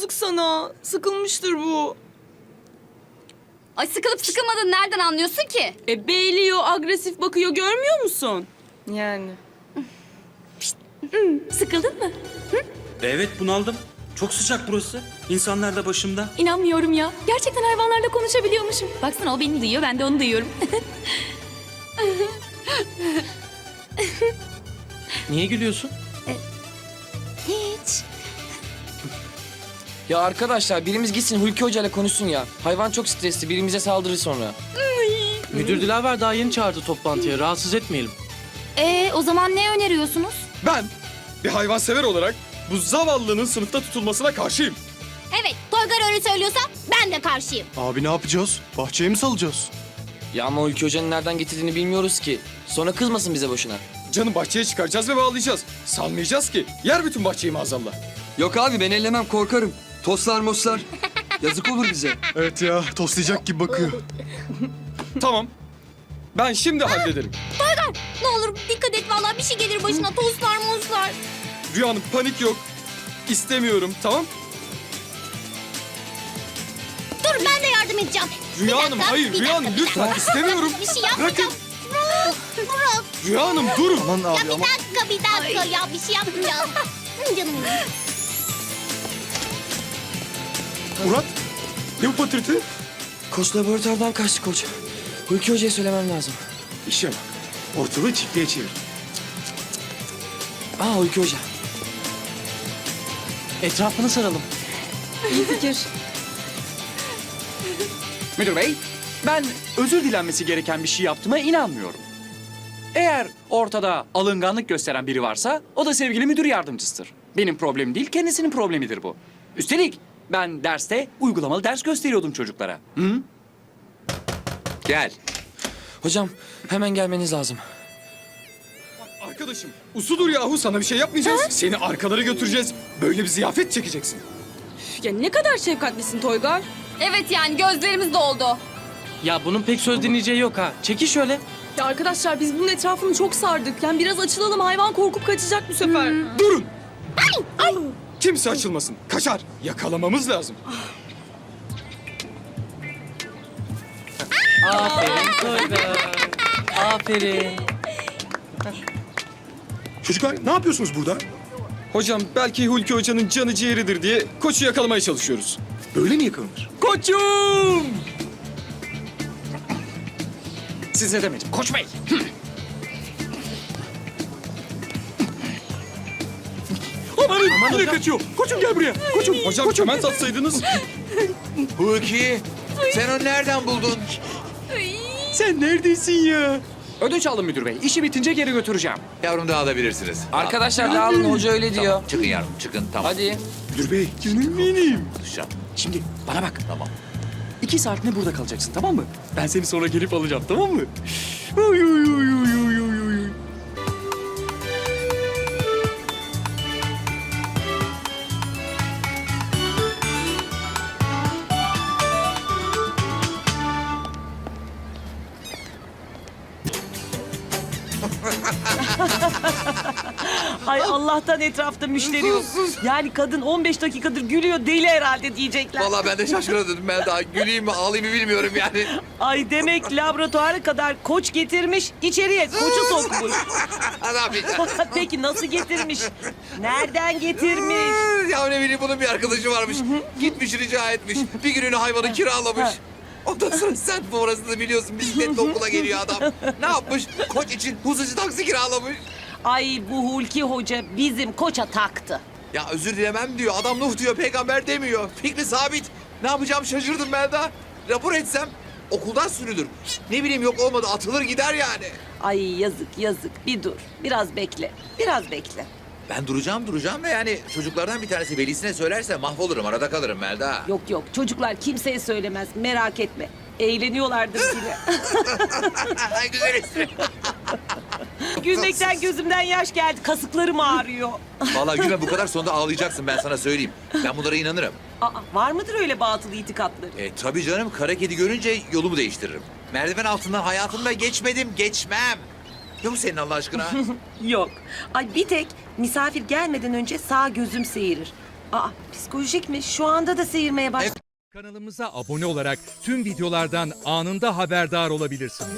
Yazık sana. Sıkılmıştır bu. Ay sıkılıp sıkılmadığını nereden anlıyorsun ki? E beyliyor, agresif bakıyor görmüyor musun? Yani. Sıkıldın mı? Evet bunaldım. Çok sıcak burası. İnsanlar da başımda. İnanmıyorum ya. Gerçekten hayvanlarla konuşabiliyormuşum. Baksana o beni duyuyor, ben de onu duyuyorum. Niye gülüyorsun? Ya arkadaşlar birimiz gitsin Hulki Hoca ile konuşsun ya. Hayvan çok stresli birimize saldırır sonra. Müdür Dilaver daha yeni çağırdı toplantıya. Rahatsız etmeyelim. Ee, o zaman ne öneriyorsunuz? Ben bir hayvansever olarak bu zavallının sınıfta tutulmasına karşıyım. Evet, Toygar öyle söylüyorsa ben de karşıyım. Abi ne yapacağız? Bahçeye mi salacağız? Ya ama Hulki Hoca'nın nereden getirdiğini bilmiyoruz ki. Sonra kızmasın bize boşuna. Canım bahçeye çıkaracağız ve bağlayacağız. Salmayacağız ki. Yer bütün bahçeyi maazallah. Yok abi ben ellemem korkarım. Toslar moslar. Yazık olur bize. Evet ya toslayacak gibi bakıyor. Tamam. Ben şimdi hallederim. Ne olur dikkat et vallahi bir şey gelir başına tostlar muzlar. Rüyanın panik yok. İstemiyorum tamam? Dur ben de yardım edeceğim. Bir Rüya dakika, Hanım hayır bir Rüya Hanım dakika, lütfen istemiyorum. Bir şey yapmayacağım. Murat, Murat. Rüya Hanım durun. Aman Ya abi bir ama dakika bir dakika ya bir şey yapmayacağım. Canım benim. Murat. Ne bu patırtı? Koç laboratuvardan kaçtık hoca. Hulki Hoca'ya söylemem lazım. İşe bak. Ortalığı çiftliğe çevir. Aa Hulki Hoca. Etrafını saralım. İyi fikir. Müdür bey, ben özür dilenmesi gereken bir şey yaptığıma inanmıyorum. Eğer ortada alınganlık gösteren biri varsa o da sevgili müdür yardımcısıdır. Benim problemim değil, kendisinin problemidir bu. Üstelik ben derste uygulamalı ders gösteriyordum çocuklara. Hı? Gel. Hocam hemen gelmeniz lazım. Arkadaşım usudur yahu sana bir şey yapmayacağız. Seni arkalara götüreceğiz. Böyle bir ziyafet çekeceksin. Ya ne kadar şefkatlisin Toygar. Evet yani gözlerimiz doldu. Ya bunun pek söz dinleyeceği yok ha. Çekil şöyle. Ya arkadaşlar biz bunun etrafını çok sardık. Yani biraz açılalım hayvan korkup kaçacak bu sefer. Durun. Kimse açılmasın. Kaçar. Yakalamamız lazım. Aferin Toygar. Aferin. çocuklar ne yapıyorsunuz burada? Hocam belki Hulki Hoca'nın canı ciğeridir diye koçu yakalamaya çalışıyoruz. Böyle mi yakalanır? Koçum! Size demedim, koç bey. Aman yine kaçıyor. Koçum gel buraya. Koçum, Hocam kemen satsaydınız. Hulki. Sen onu nereden buldun? sen neredesin ya? Ödünç aldım müdür bey. İşi bitince geri götüreceğim. Yavrum dağılabilirsiniz. Arkadaşlar dağılın hoca öyle diyor. Çıkın yavrum çıkın tamam. Hadi. Müdür bey. Canım benim. Dışarı. Şimdi bana bak. Tamam. İki saatinde burada kalacaksın tamam mı? Ben seni sonra gelip alacağım tamam mı? Oy, oy, oy, Ay Allah'tan etrafta müşteri yok. Yani kadın 15 dakikadır gülüyor deli herhalde diyecekler. Vallahi ben de şaşkına döndüm ben daha güleyim mi ağlayayım mı bilmiyorum yani. Ay demek laboratuvara kadar koç getirmiş, içeriye koçu sokmuş. ne yapacağım? Peki nasıl getirmiş? Nereden getirmiş? ya ne bileyim bunun bir arkadaşı varmış. Gitmiş rica etmiş. Bir gününü hayvanı kiralamış. Ondan sonra sen numarasını biliyorsun bisikletle okula geliyor adam. Ne yapmış? Koç için hususi taksi kiralamış. Ay bu Hulki Hoca bizim koça taktı. Ya özür dilemem diyor. Adam Nuh diyor, peygamber demiyor. Fikri sabit. Ne yapacağım şaşırdım ben daha. Rapor etsem okuldan sürülür. Ne bileyim yok olmadı atılır gider yani. Ay yazık yazık bir dur. Biraz bekle. Biraz bekle. Ben duracağım duracağım da yani çocuklardan bir tanesi velisine söylerse mahvolurum arada kalırım Melda. Yok yok çocuklar kimseye söylemez merak etme. Eğleniyorlardır yine. Ay güzel espri. Gülmekten gözümden yaş geldi. Kasıklarım ağrıyor. Vallahi gülme bu kadar sonunda ağlayacaksın ben sana söyleyeyim. Ben bunlara inanırım. Aa, var mıdır öyle batıl itikatları? E tabii canım kara kedi görünce yolumu değiştiririm. Merdiven altından hayatımda geçmedim geçmem. Yok senin Allah aşkına. Yok. Ay bir tek misafir gelmeden önce sağ gözüm seyirir. Aa psikolojik mi? Şu anda da seyirmeye başladı. Kanalımıza abone olarak tüm videolardan anında haberdar olabilirsiniz.